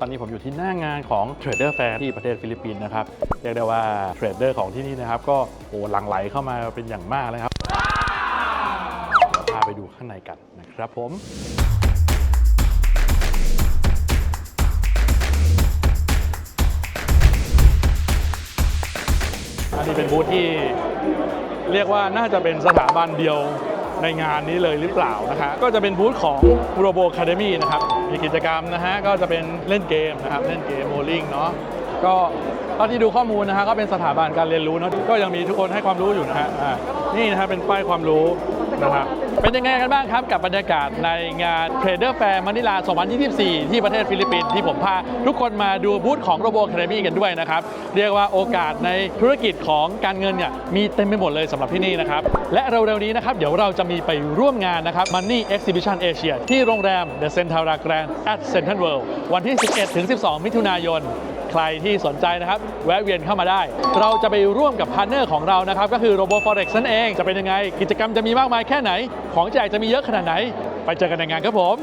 ตอนนี้ผมอยู่ที่หน้างานของ Trader Fair ที่ประเทศฟิลิปปินส์นะครับ เรียกได้ว่าเทรดเดอร์ของที่นี่นะครับ ก็โอ้หลั่งไหลเข้ามาเป็นอย่างมากเลยครับพาไปดูข้างในกันนะครับผมอันนี้เป็นบูธที่เรียกว่าน่าจะเป็นสถาบันเดียวในงานนี้เลยหรือเปล่านะฮะก็จะเป็นบูธของ Robo Academy นะครับ มีกิจกรรมนะฮะก็จะเป็นเล่นเกมนะครับเล่นเกมโมลิ่งเนาะก็เท่าที่ดูข้อมูลนะฮะก็เป็นสถาบันการเรียนรู้เนาะก็ยังมีทุกคนให้ความรู้อยู่นะฮะนี่นะฮะเป็นป้ายความรู้ นะครับเป็นยังไงกันบ้างครับกับบรรยากาศในงาน Trader Fair ม a นิลา 2024 ที่ประเทศฟิลิปปินส์ที่ผมพาทุกคนมาดูบูธของ Robo Academy กันด้วยนะครับ เรียกว่าโอกาสในธุรกิจของการเงินเนี่ยมีเต็มไปหมดเลยสำหรับที่นี่นะครับ และเร็วๆนี้นะครับ เดี๋ยวเราจะมีไปร่วมงานนะครับ Money Exhibition Asia ที่โรงแรม The Centara Grand at Central World วันที่ 11 ถึง 12 มิถุนายน รที่สนใจนะครับ แวะเวียนเข้ามาได้ เราจะไปร่วมกับพาร์เนอร์ของเรานะครับ ก็คือ Robo Forex นั่นเองจะเป็นยังไง กิจกรรมจะมีมากมายแค่ไหน ของแจกจะมีเยอะขนาดไหน ไปเจอกันในงานครับผม